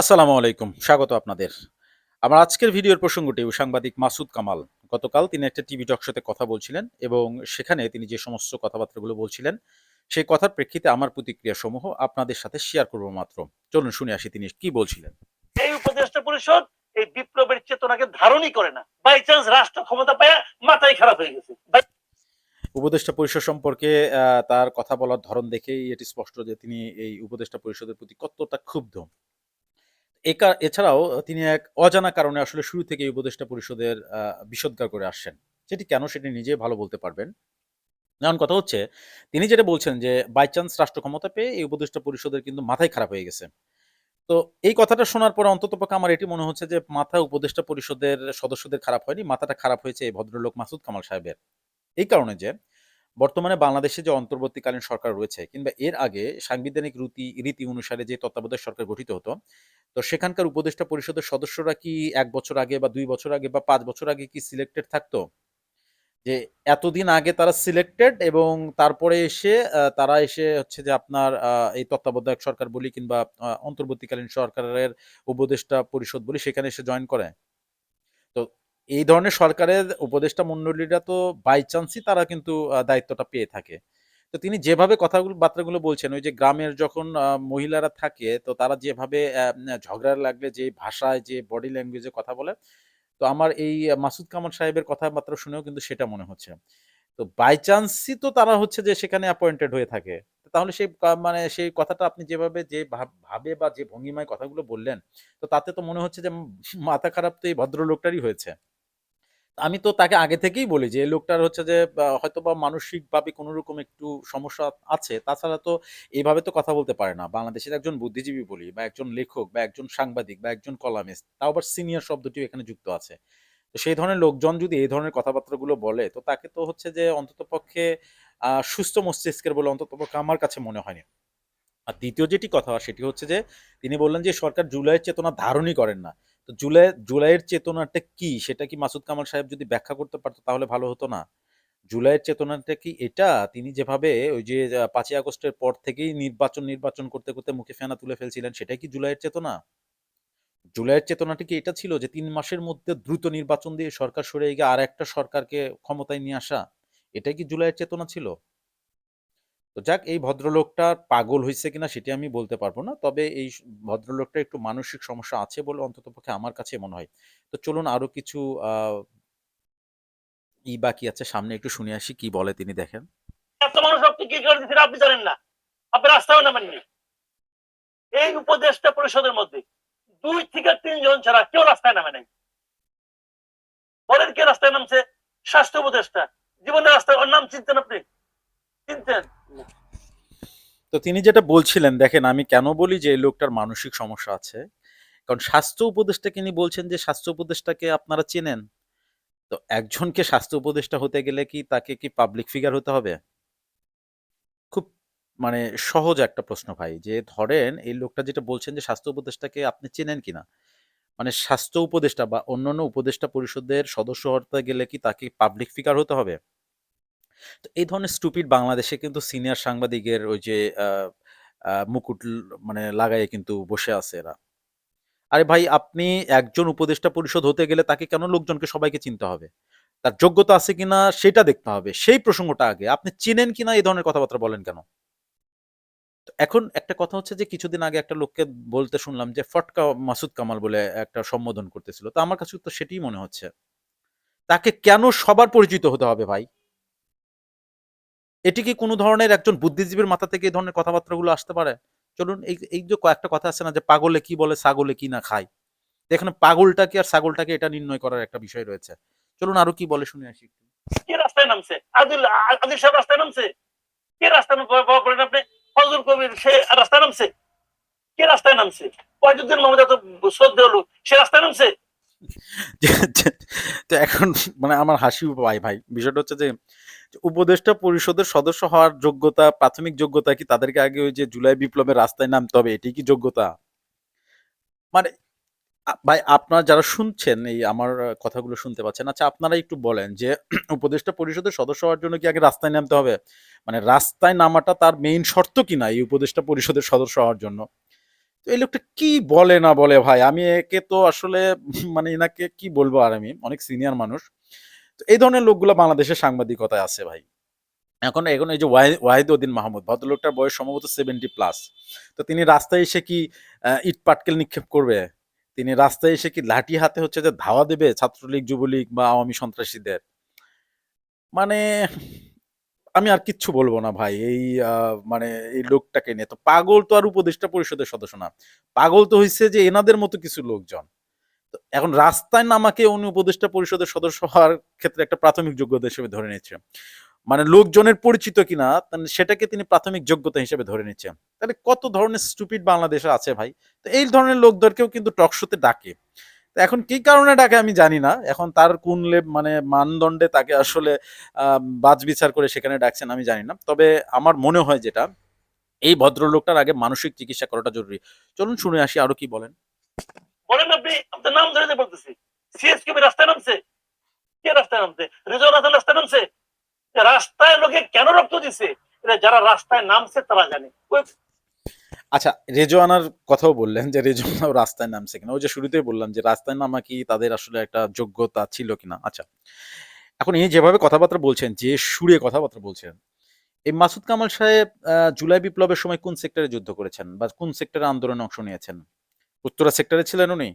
আসসালামু আলাইকুম স্বাগত আপনাদের। আমার আজকের ভিডিওর প্রসঙ্গটি সাংবাদিক মাসুদ কামাল। গতকাল তিনি একটা টিভি টক শোতে কথা বলছিলেন এবং সেখানে তিনি যে সমস্ত কথাবার্তাগুলো বলছিলেন সেই কথার প্রেক্ষিতে আমার প্রতিক্রিয়া সমূহ আপনাদের সাথে শেয়ার করব মাত্র। চলুন শুনে আসি তিনি কি বলছিলেন। এই উপদেষ্টা পরিষদ এই বিপ্লবের চেতনাকে ধারণই করে না। বাই চান্স রাষ্ট্র ক্ষমতা পায় মাথায় খারাপ হয়ে গেছে। উপদেষ্টা পরিষদ সম্পর্কে আহ, তার কথা বলার ধরন দেখেই এটি স্পষ্ট যে তিনি এই উপদেষ্টা পরিষদের প্রতি কতটা ক্ষুব্ধ। একা- এছাড়াও তিনি এক অজানা কারণে আসলে শুরু থেকে এই উপদেষ্টা পরিষদের বিষোদ্গার করে আসছেন। সেটি কেন সেটি নিজেই ভালো বলতে পারবেন? যেমন কথা হচ্ছে, তিনি যেটা বলছেন যে, বাই চান্স রাষ্ট্র ক্ষমতা পেয়ে এই উপদেষ্টা পরিষদের কিন্তু মাথায় খারাপ হয়ে গেছে। তো এই কথাটা শোনার পরে অন্তত পক্ষে আমার এটি মনে হচ্ছে যে, মাথা উপদেষ্টা পরিষদের সদস্যদের খারাপ হয়নি, মাথাটা খারাপ হয়েছে এই ভদ্রলোক মাসুদ কামাল সাহেবের। এই কারণে যে বর্তমানে বাংলাদেশে যে অন্তর্বর্তীকালীন সরকার রয়েছে কিংবা এর আগে সাংবিধানিক রীতি রীতি অনুসারে যে তত্ত্বাবধায়ক সরকার গঠিত হতো, তো সেখানকার উপদেষ্টা পরিষদের সদস্যরা কি এক বছর আগে বা দুই বছর আগে বা পাঁচ বছর আগে কি সিলেক্টেড থাকতো? যে এতদিন আগে তারা সিলেক্টেড এবং তারপরে এসে তারা এসে হচ্ছে যে আপনার এই তত্ত্বাবধায়ক সরকার বলি কিংবা অন্তর্বর্তীকালীন সরকারের উপদেষ্টা পরিষদ বলি সেখানে এসে জয়েন করে? এই ধরনের সরকারের উপদেষ্টা মণ্ডলীরা তো বাই চান্সই তারা কিন্তু দায়িত্বটা পেয়ে থাকে। তো তিনি যেভাবে কথাগুলো, বার্তাগুলো বলছেন, ওই যে গ্রামের যখন মহিলারা থাকে, তো তারা যেভাবে ঝগড়া লাগলে যে ভাষায়, যে বডি ল্যাঙ্গুয়েজে কথা বলে, তো আমার এই মাসুদ কামাল সাহেবের কথাবার্তা শুনেও কিন্তু সেটা মনে হচ্ছে। তো বাই চান্সই তো তারা হচ্ছে যে সেখানে অ্যাপয়েন্টেড হয়ে থাকে। তাহলে সেই মানে সেই কথাটা আপনি যেভাবে, যে ভাবে বা যে ভঙ্গিমায় কথাগুলো বললেন, তো তাতে তো মনে হচ্ছে যে মাথা খারাপ তো এই ভদ্রলোকটারই হয়েছে। আমি তো তাকে আগে থেকেই বলি যে লোকটার হচ্ছে যে হয়তো বা মানসিকভাবে কোনো রকম একটু সমস্যা আছে। তাছাড়া তো এইভাবে তো কথা বলতে পারে না। বাংলাদেশের একজন বুদ্ধিজীবী বলি, বা একজন লেখক, বা একজন সাংবাদিক, বা একজন কলামিস্ট, তাও আবার সিনিয়র শব্দটিও এখানে যুক্ত আছে। তো সেই ধরনের লোকজন যদি এই ধরনের কথাবার্তাগুলো বলে, তো তাকে তো হচ্ছে যে, অন্তত পক্ষে সুস্থ মস্তিষ্কের বলে অন্তত পক্ষে আমার কাছে মনে হয়নি আর দ্বিতীয় যেটি কথা, সেটি হচ্ছে যে, তিনি বললেন যে, সরকার জুলাইয়ের চেতনা ধারণই করেন না। তো জুলাই, জুলাইয়ের চেতনাটা কি? সেটা কি মাসুদ কামাল সাহেব যদি ব্যাখ্যা করতে পারতো তাহলে ভালো হতো না। জুলাইয়ের চেতনাটা কি? এটা তিনি যেভাবে ওই যে পাঁচই আগস্টের পর থেকেই নির্বাচন নির্বাচন করতে করতে মুখে ফেনা তুলে ফেলছিলেন, সেটাই কি জুলাইয়ের চেতনা? জুলাইয়ের চেতনাটি কি এটা ছিল যে তিন মাসের মধ্যে দ্রুত নির্বাচন দিয়ে সরকার সরে গিয়ে আর একটা সরকারকে ক্ষমতায় নিয়ে আসা? এটাই কি জুলাইয়ের চেতনা ছিল? তো যাক, এই ভদ্রলোকটা পাগল হয়েছে কিনা সেটি আমি বলতে পারব না। তবে এই ভদ্রলোকটা একটু মানসিক সমস্যা আছে বলে অন্ততপক্ষে আমার কাছে মনে হয়। তো চলুন আরও কিছু ই বাকি আছে, সামনে একটু শুনে আসি কি বলে তিনি দেখেন। মানুষ জানেন না। আপনি রাস্তাও নামেননি। এই উপদেষ্টা পরিষদের মধ্যে দুই থেকে তিনজন ছাড়া কেউ রাস্তায় নামে নাই। বলেন কে রাস্তায় নামছে? স্বাস্থ্য উপদেষ্টা। জীবনের রাস্তায় ওর নাম চিনতেন আপনি? তো তিনি যেটা বলছিলেন, দেখেন, আমি কেন বলি যে এই লোকটার মানসিক সমস্যা আছে? কারণ স্বাস্থ্য উপদেষ্টা তিনি বলছেন যে স্বাস্থ্য উপদেষ্টাকে আপনারা চেনেন? তো একজনকে স্বাস্থ্য উপদেষ্টা হতে গেলে কি তাকে কি পাবলিক ফিগার হতে হবে? খুব মানে সহজ একটা প্রশ্ন ভাই, যে ধরেন এই লোকটা যেটা বলছেন যে স্বাস্থ্য উপদেষ্টাকে আপনি চেনেন কিনা? মানে স্বাস্থ্য উপদেষ্টা বা অন্যান্য উপদেষ্টা পরিষদের সদস্য হতে গেলে কি তাকে পাবলিক ফিগার হতে হবে? তো এই ধরনের স্টুপিড বাংলাদেশে কিন্তু সিনিয়র সাংবাদিকের ওই যে মুকুট মানে লাগায়ে কিন্তু বসে আছে এরা। আরে ভাই, আপনি একজন উপদেষ্টা পরিষদ হতে গেলে তাকে কেন লোকজনকে সবাইকে চিনতে হবে? তার যোগ্যতা আছে কিনা সেটা দেখতে হবে। সেই প্রসঙ্গটা আগে। আপনি চিনেন কিনা এই ধরনের কথাবার্তা বলেন কেন? এখন একটা কথা হচ্ছে যে, কিছুদিন আগে একটা লোককে বলতে শুনলাম যে, ফটকা মাসুদ কামাল বলে একটা সম্বোধন করতেছিল। তো আমার কাছে তো সেটাই মনে হচ্ছে। তাকে কেন সবার পরিচিত হতে হবে ভাই? এটি কি কোনো ধরনের একজন বুদ্ধিজীবীর মাথা থেকে এই ধরনের কথাবার্তাগুলো আসতে পারে? চলুন এই এই যে কয়েকটা কথা আছে না যে পাগলে কি বলে ছাগলে কি না খায়? তো এখানে পাগলটাকে আর ছাগলটাকে এটা নির্ণয় করার একটা বিষয় রয়েছে। চলুন আরও কি বলে শুনে আসি। কে রাস্তায় নামছে? আদিল আদিল সাহেব রাস্তায় নামছে? কে রাস্তায় বলেন আপনি। ফজল কবির সে রাস্তায় নামছে? কে রাস্তায় নামছে? কয়েকদিন মোহাম্মদ এত শ্রদ্ধা হলো সে রাস্তায় নামছে? তো এখন মানে আমার হাসি পায় ভাই। বিষয়টা হচ্ছে যে, উপদেষ্টা পরিষদের সদস্য হওয়ার যোগ্যতা, প্রাথমিক যোগ্যতা কি তাদেরকে আগে ওই যে জুলাই বিপ্লবের রাস্তায় নামতে হবে, এটি কি যোগ্যতা? মানে ভাই আপনারা যারা শুনছেন এই আমার কথাগুলো শুনতে পাচ্ছেন আচ্ছা আপনারা একটু বলেন যে, উপদেষ্টা পরিষদের সদস্য হওয়ার জন্য কি আগে রাস্তায় নামতে হবে? মানে রাস্তায় নামাটা তার মেইন শর্ত কিনা এই উপদেষ্টা পরিষদের সদস্য হওয়ার জন্য? তো এই লোকটা কি বলে না বলে ভাই? আমি একে তো আসলে মানে এনাকে কি বলব আর আমি? অনেক সিনিয়র মানুষ। তো এই ধরনের লোকগুলো বাংলাদেশের সাংবাদিকতায় আছে ভাই। এখন এখন এই যে ওয়াহি- ওয়াহিদউদ্দিন মাহমুদ, ভদ্রলোকটার বয়স সম্ভবত সেভেন্টি প্লাস তো তিনি রাস্তায় এসে কি ইট পাটকেল নিক্ষেপ করবে? তিনি রাস্তায় এসে কি লাঠি হাতে হচ্ছে যে ধাওয়া দেবে ছাত্রলীগ, যুবলীগ বা আওয়ামী সন্ত্রাসীদের? মানে আমি আর কিচ্ছু বলব না ভাই। এই মানে এই লোকটাকে নিয়ে। তো পাগল তো আর উপদেষ্টা পরিষদের সদস্য না। পাগল তো হয়েছে যে এনাদের মতো কিছু লোকজন। এখন রাস্তায় নামাকে উনি উপদেষ্টা পরিষদের সদস্য হওয়ার ক্ষেত্রে একটা প্রাথমিক যোগ্যতা হিসেবে ধরে নিচ্ছে। মানে লোকজনের পরিচিত কিনা সেটাকে তিনি প্রাথমিক যোগ্যতা হিসেবে ধরে নিচ্ছেন তাহলে কত ধরনের স্টুপিড বাংলাদেশে আছে ভাই? তো এই ধরনের লোকদেরকেও কিন্তু টকশোতে ডাকে। এখন কি কারণে ডাকে আমি জানি না। এখন তার কোন লেব মানে মানদণ্ডে তাকে আসলে বাজ বিচার করে সেখানে ডাকছেন আমি জানি না। তবে আমার মনে হয় যেটা, এই ভদ্রলোকটার আগে মানসিক চিকিৎসা করাটা জরুরি। চলুন শুনে আসি আরও কি বলেন। বলেন আপনি, আপনার নাম ধরে বলতেছি। সিএস রাস্তায় নামছে। কে রাস্তায় নামছে? রিজওয়ান রাস্তায় নামছে? রাস্তায় লোকে কেন রক্ত দিছে? যারা রাস্তায় নামছে তারা জানে। আচ্ছা রেজোয়ানার কথাও বললেন যে রেজওয়ানাও রাস্তায় নামছে কিনা। ওই যে শুরুতেই বললাম যে রাস্তায় নামা কি তাদের আসলে একটা যোগ্যতা ছিল কিনা। আচ্ছা এখন এই যেভাবে কথাবার্তা বলছেন, যে সুরে কথাবার্তা বলছেন, এই মাসুদ কামাল সাহেব জুলাই বিপ্লবের সময় কোন সেক্টরে যুদ্ধ করেছেন বা কোন সেক্টরে আন্দোলনে অংশ নিয়েছেন? উত্তরা সেক্টরে ছিলেন উনি,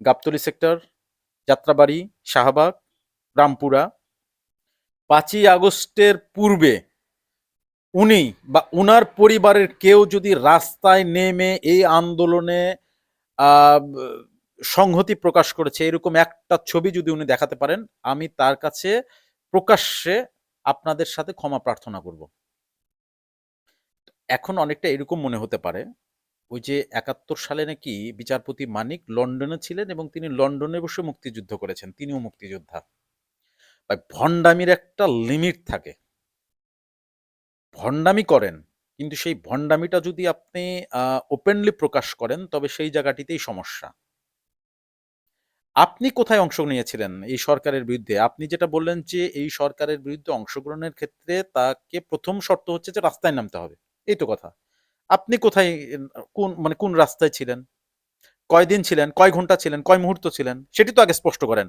গাবতলী সেক্টর, যাত্রাবাড়ি, শাহবাগ, রামপুরা। পাঁচই আগস্টের পূর্বে উনি বা উনার পরিবারের কেউ যদি রাস্তায় নেমে এই আন্দোলনে সংহতি প্রকাশ করেছে, এরকম একটা ছবি যদি উনি দেখাতে পারেন, আমি তার কাছে প্রকাশ্যে আপনাদের সাথে ক্ষমা প্রার্থনা করব। এখন অনেকটা এরকম মনে হতে পারে, ওই যে একাত্তর সালে নাকি বিচারপতি মানিক লন্ডনে ছিলেন এবং তিনি লন্ডনে বসে মুক্তিযুদ্ধ করেছেন, তিনিও মুক্তিযোদ্ধা। ভণ্ডামির একটা লিমিট থাকে। ভণ্ডামি করেন, কিন্তু সেই ভণ্ডামিটা যদি আপনি ওপেনলি প্রকাশ করেন, তবে সেই জায়গাটিতেই সমস্যা। আপনি কোথায় অংশ নিয়েছিলেন এই সরকারের বিরুদ্ধে? আপনি যেটা বললেন যে, এই সরকারের বিরুদ্ধে অংশগ্রহণের ক্ষেত্রে তাকে প্রথম শর্ত হচ্ছে যে, রাস্তায় নামতে হবে। এই তো কথা। আপনি কোথায়, কোন মানে কোন রাস্তায় ছিলেন? কয়দিন ছিলেন? কয় ঘণ্টা ছিলেন? কয় মুহূর্ত ছিলেন? সেটি তো আগে স্পষ্ট করেন।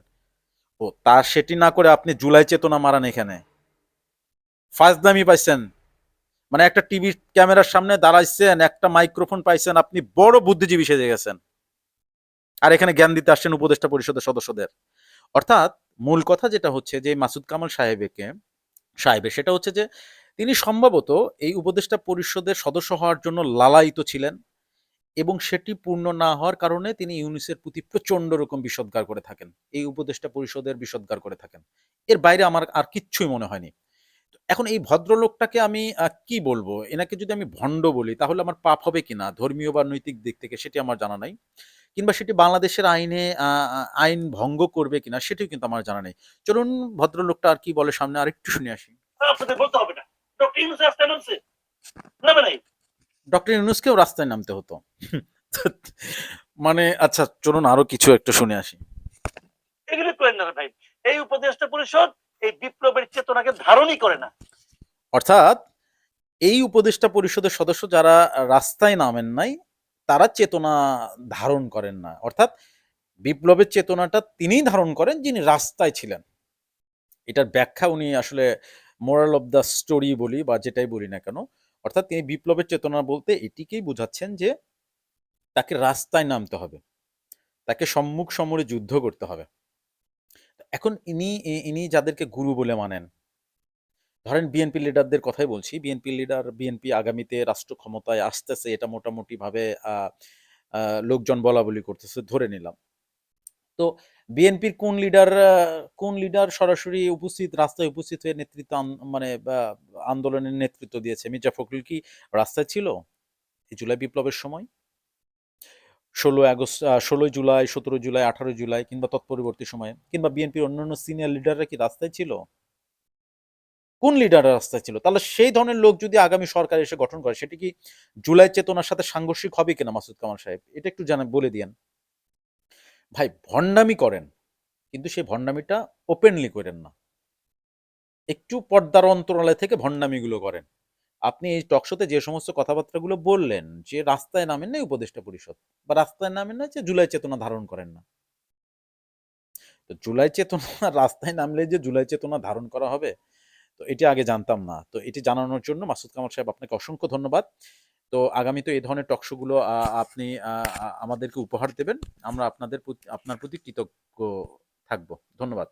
ও, তা সেটি না করে আপনি জুলাই চেতনা মারান এখানে। ফার্স্ট দামি পাইছেন। মানে একটা টিভি ক্যামেরার সামনে দাঁড়াইছেন, একটা মাইক্রোফোন পাইছেন, আপনি বড় বুদ্ধিজীবী সেজে গেছেন। আর এখানে জ্ঞান দিতে আসছেন উপদেষ্টা পরিষদের সদস্যদের। অর্থাৎ মূল কথা যেটা হচ্ছে যে মাসুদ কামাল সাহেবকে, সাহেবের সেটা হচ্ছে যে তিনি সম্ভবত এই উপদেষ্টা পরিষদের সদস্য হওয়ার জন্য লালায়িত ছিলেন এবং সেটি পূর্ণ না হওয়ার কারণে তিনি ইউনিসের প্রতি প্রচণ্ড রকম বিষদগার করে থাকেন। এই উপদেষ্টা পরিষদের বিষদগার করে থাকেন। এর বাইরে আমার আর কিচ্ছুই মনে হয়নি। এখন এই ভদ্রলোকটাকে আমি কি বলব? এনাকে যদি আমি ভণ্ড বলি তাহলে আমার পাপ হবে কিনা? ধর্মীয় বা নৈতিক দিক থেকে সেটি আমার জানা নাই। কিংবা সেটি বাংলাদেশের আইনে আইন ভঙ্গ করবে কিনা সেটিও কিন্তু আমার জানা নেই। চলুন ভদ্রলোকটা আর কি বলে সামনে আরেকটু শুনে আসি। আপনাদের বলতে হবে না। ডক্টর ইউনুস রাস্তায় নামছে। নামে নাই। ডক্টর ইউনুসকেও রাস্তায় নামতে হতো। মানে আচ্ছা চলুন আরও কিছু একটু শুনে আসি। এগুলি করেন না ভাই। এই উপদেষ্টা পরিষদ এই বিপ্লবের চেতনাকে ধারণই করে না। অর্থাৎ এই উপদেষ্টা পরিষদের সদস্য যারা রাস্তায় নামেন নাই, তারা চেতনা ধারণ করেন না। অর্থাৎ বিপ্লবের চেতনাটা তিনিই ধারণ করেন যিনি রাস্তায় ছিলেন। এটার ব্যাখ্যা উনি আসলে মোরাল অফ দ্য স্টোরি বলি বা যেটাই বলি না কেন, অর্থাৎ তিনি বিপ্লবের চেতনা বলতে এটিকেই বোঝাচ্ছেন যে তাকে রাস্তায় নামতে হবে। তাকে সম্মুখ সমরে যুদ্ধ করতে হবে। এখন ইনি ইনি যাদেরকে গুরু বলে মানেন। ধরেন বিএনপি লিডারদের কথাই বলছি। বিএনপি লিডার বিএনপি আগামীতে রাষ্ট্র ক্ষমতায় আসতেছে এটা মোটামুটি ভাবে আহ, আহ, লোকজন বলা বলি করতেছে ধরে নিলাম। তো বিএনপির কোন লিডার কোন লিডার সরাসরি উপস্থিত রাস্তায় উপস্থিত হয়ে নেতৃত্ব মানে আন্দোলনের নেতৃত্ব দিয়েছে? মির্জা ফখরুল কি রাস্তায় ছিল? এই জুলাই বিপ্লবের সময়? ষোলো আগস্ট ষোলোই জুলাই, সতেরো জুলাই, আঠারো জুলাই কিংবা তৎপরবর্তী সময়ে কিংবা বিএনপির অন্যান্য সিনিয়র লিডাররা কি রাস্তায় ছিল? কোন লিডার রাস্তায় ছিল? তাহলে সেই ধরনের লোক যদি আগামী সরকার এসে গঠন করে, সেটি কি জুলাই চেতনার সাথে সাংঘর্ষিক হবে কিনা মাসুদ কামাল সাহেব? এটা একটু জানা, বলে দিয়েন। ভাই, ভণ্ডামি করেন, কিন্তু সেই ভণ্ডামিটা ওপেনলি করেন না। একটু পর্দার অন্তরালয় থেকে ভণ্ডামিগুলো করেন। আপনি এই টকশোতে যে সমস্ত কথাবার্তাগুলো বললেন, যে রাস্তায় নামেন নাই উপদেষ্টা পরিষদ বা রাস্তায় নামেন না যে জুলাই চেতনা ধারণ করেন না। তো জুলাই চেতনা রাস্তায় নামলে যে জুলাই চেতনা ধারণ করা হবে, তো এটি আগে জানতাম না। তো এটি জানানোর জন্য মাসুদ কামাল সাহেব আপনাকে অসংখ্য ধন্যবাদ। তো আগামী তো এই ধরনের টকশোগুলো আপনি আমাদেরকে উপহার দেবেন। আমরা আপনাদের প্রতি- আপনার প্রতি কৃতজ্ঞ থাকব। ধন্যবাদ।